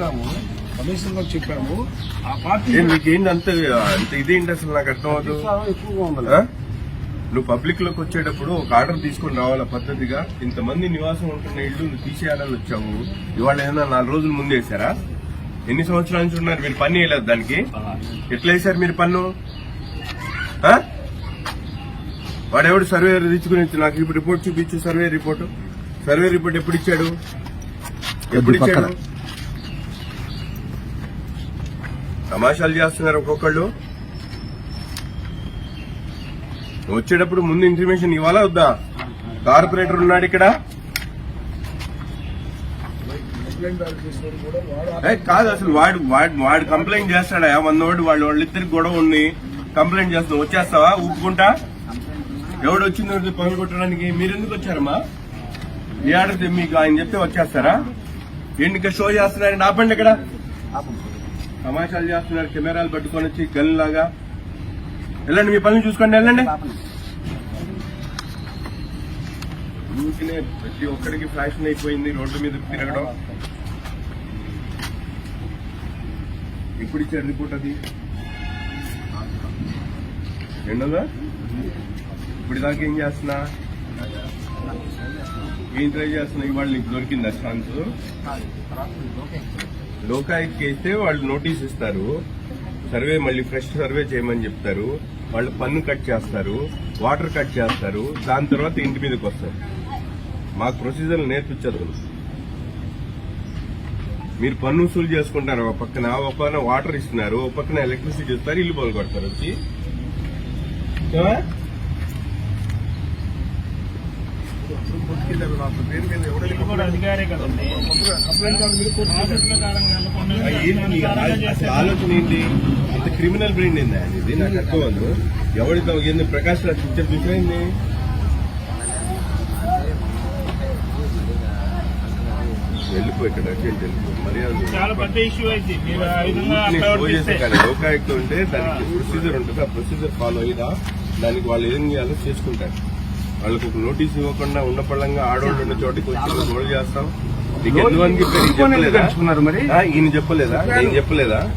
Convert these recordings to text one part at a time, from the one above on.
చెప్పినాము కమిషనర్ గారు చెప్పాము. ఆ పార్టీ నీకేంటి అంత అంత ఇదేంటి అసలు? నాకు అర్థం అవ్వదు ఎక్కువగా ఉంది ఆ? నువ్వు పబ్లిక్లోకి వచ్చేటప్పుడు ఒక ఆర్డర్ తీసుకొని రావాలా పద్ధతిగా? ఇంతమంది నివాసం ఉంటున్న ఇల్లు నువ్వు తీసేయాలని వచ్చావు. ఇవాళ ఏదైనా నాలుగు రోజుల ముందు వేసారా ఎన్ని సంవత్సరాల నుంచి ఉన్నారు? మీరు పని వేయలేదు దానికి? ఎట్లా వేశారు మీరు పన్ను? ఆ? వాడెవడు సర్వే తీసుకుని నాకు ఇప్పుడు రిపోర్ట్ చూపించు సర్వే రిపోర్ట్ సర్వే రిపోర్ట్ ఎప్పుడు ఇచ్చాడు? ఎప్పుడు ఇచ్చాడు? తమాషాలు చేస్తున్నారు ఒక్కొక్కళ్ళు. వచ్చేటప్పుడు ముందు ఇన్ఫర్మేషన్ ఇవ్వాలా వద్దా? కార్పొరేటర్ ఉన్నాడు ఇక్కడ. కాదు అసలు వాడు వాడు వాడు కంప్లైంట్ చేస్తాడా? వందోడు వాళ్ళు వాళ్ళిద్దరికి గొడవ ఉంది. కంప్లైంట్ చేస్తాం వచ్చేస్తావా? ఊపుకుంటా ఎవడు వచ్చింది పనులు కొట్టడానికి? మీరు ఎందుకు వచ్చారమ్మా? ఈ ఆర్డర్ మీకు ఆయన చెప్తే వచ్చేస్తారా? ఏంటి షో చేస్తున్నారని ఆపండి ఇక్కడ. తమాషాలు చేస్తున్నారు కెమెరాలు పట్టుకొని వచ్చి గన్ లాగా వెళ్ళండి మీ పనులు చూసుకోండి వెళ్ళండి. ఊరికినే ప్రతి ఒక్కడికి ఫ్యాషన్ అయిపోయింది రోడ్ల మీద తిరగడం. ఎప్పుడు ఇచ్చారు రిపోర్ట్ అది? రెండోదా ఇప్పుడు దాకా ఏం చేస్తున్నా? ఏం ట్రై చేస్తున్నా? ఇవాళ నీకు దొరికిందా ఛాన్స్? లోకాయుక్కి అయితే వాళ్ళు నోటీస్ ఇస్తారు. సర్వే మళ్ళీ ఫ్రెష్ సర్వే చేయమని చెప్తారు. వాళ్ళు పన్ను కట్ చేస్తారు. వాటర్ కట్ చేస్తారు. దాని తర్వాత ఇంటి మీదకి వస్తారు. మాకు ప్రొసీజర్ నేర్పించదు మీరు పన్ను వసూలు చేసుకుంటారు. ఒక పక్కన ఒక పక్కన వాటర్ ఇస్తున్నారు. ఒక పక్కన ఎలక్ట్రిసిటీ ఇస్తారు. ఇల్లు పనులు కొడతారు వచ్చి ఏమా? కొట్టుకెళ్ళారు నాకు పేరు మీద ఎవడో కూడా అధికారే కదండి కంప్లైంట్ దాని మీద కోర్టు ప్రాసెస్ ప్రకారం ఆలోచన ఏంటి? ఇంత క్రిమినల్ బ్రెయిన్ ఏందా ఇది? నాకు అర్థం అవ్వదు ఎవరితో ఏంది? ప్రకాష్ రాజ్ పిక్చర్ చూసాయింది వెళ్ళిపో ఇక్కడ వెళ్ళిపో. మర్యాద లోకాయుక్త ఉంటే దానికి ప్రొసీజర్ ఉంటుంది. ఆ ప్రొసీజర్ ఫాలో అయ్యిదా దానికి వాళ్ళు ఏం చేయాలో చేసుకుంటారు. వాళ్ళకు ఒక నోటీస్ ఇవ్వకుండా ఉన్న పళ్ళంగా ఆడవాళ్ళు ఉన్న చోటికి వచ్చి గొడవ చేస్తాం. నీకు? నీకు చెప్పలేదా? మరి? ఆ, ఈయన చెప్పలేదా? నేను చెప్పలేదా?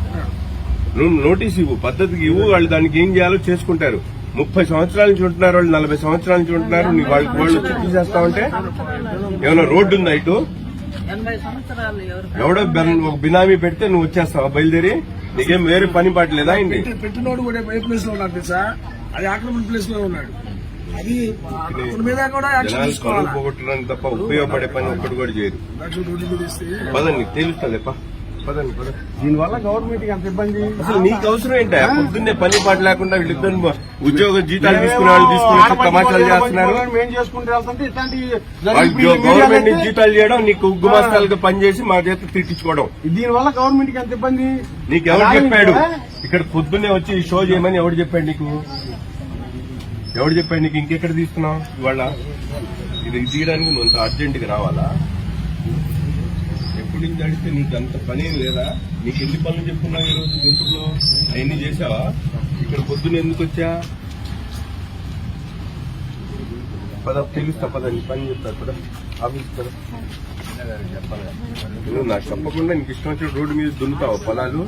నువ్వు నోటీస్ ఇవ్వు పద్ధతికి ఇవ్వు వాళ్ళు దానికి ఏం చేయాలో చేసుకుంటారు. ముప్పై సంవత్సరాల నుంచి ఉంటున్నారు వాళ్ళు నలభై సంవత్సరాల నుంచి ఉంటున్నారు. నీ వాళ్ళకి వాళ్ళు చిట్టి చేస్తావంటే ఏమైనా రోడ్డు ఉందా ఇటు? ఎవడో ఒక బినామీ పెడితే నువ్వు వచ్చేస్తావా? బయలుదేరి? నీకేం వేరే పని పాటలేదా ఏంటి? పెట్టి- పెట్టినోడు కూడా ఏ ప్లేస్లో ఉన్నాడు తెలుసా? అది ఆక్రమణ ప్లేస్లో ఉన్నాడు. అది అతని మీద కూడా యాక్షన్ జనాలు తీసుకోవాలి? కరువు పోగొట్టడానికి తప్ప ఉపయోగపడే పని ఒక్కటి కూడా ఇస్తే పదండి తెలుస్తుంది దీనివల్ల గవర్నమెంట్కి అంత ఇబ్బంది? అసలు నీకు అవసరం ఏంటా? పొద్దున్నే పని పాట లేకుండా వీళ్ళిద్దరు ఉద్యోగ జీతాలు తీసుకునే వాళ్ళు తీసుకుని చేస్తున్నారు. గవర్నమెంట్ జీతాలు చేయడం నీకు ఉగ్గు మాసాలుగా పనిచేసి మా చేత తిట్టించుకోవడం. దీని వల్ల గవర్నమెంట్కి అంత ఇబ్బంది? నీకు ఎవరు చెప్పాడు? ఇక్కడ పొద్దున్నే వచ్చి ఈ షో చేయమని ఎవడు చెప్పాడు నీకు? ఎవడు చెప్పాడు నీకు ఇంకెక్కడ తీసుకున్నావు ఇవాళ ఇది తీయడానికి నువ్వు అంత అర్జెంట్గా రావాలా? ఎప్పటి నుంచి అడిగితే నీకు అంత పని లేదా? నీకు ఎన్ని పనులు చెప్పుకున్నావు ఈ రోజు గుంటూరులో? అవన్నీ చేసావా ఇక్కడ పొద్దున్న ఎందుకు వచ్చా? పద తెలుస్తా పద నీ పని చెప్తా పద ఆఫీస్ పద. నువ్వు నాకు చెప్పకుండా నీకు ఇష్టం వచ్చిన రోడ్డు మీద దున్నుతావు పొలాలు?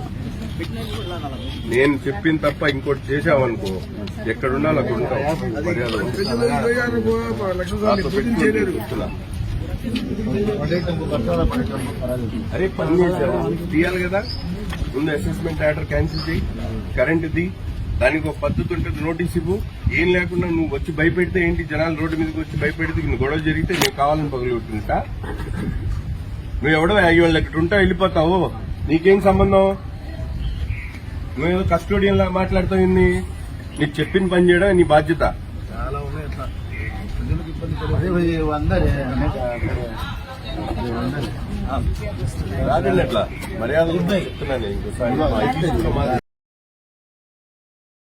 నేను చెప్పిన తప్ప ఇంకోటి చేశావనుకో. ఎక్కడున్నా అక్కడ ఉంటావు. అరే పని చేసావు తీయాలి కదా. ముందు అసెస్మెంట్ ఆర్డర్ క్యాన్సిల్ చేయి. కరెంట్ ది. దానికి ఒక పద్ధతి ఉంటుంది. నోటీస్ ఇవ్వు. ఏం లేకుండా నువ్వు వచ్చి భయపెడితే ఏంటి? జనాలు రోడ్డు మీదకి వచ్చి భయపెడితే నువ్వు గొడవ జరిగితే నేను కావాలని పగులు కొట్టుకుంటా నువ్వు ఎవడో వాళ్ళు ఎక్కడ ఉంటా వెళ్ళిపోతావు. నీకేం సంబంధం? నువ్వేదో కస్టోడియన్ లా మాట్లాడుతావు ఇన్ని నీకు చెప్పిన పని చేయడం నీ బాధ్యత. చాలా ఉన్నాయి అట్లా. ప్రజలకు ఇబ్బంది రాదండి అట్లా మర్యాద చెప్తున్నాను ఇంకోసారి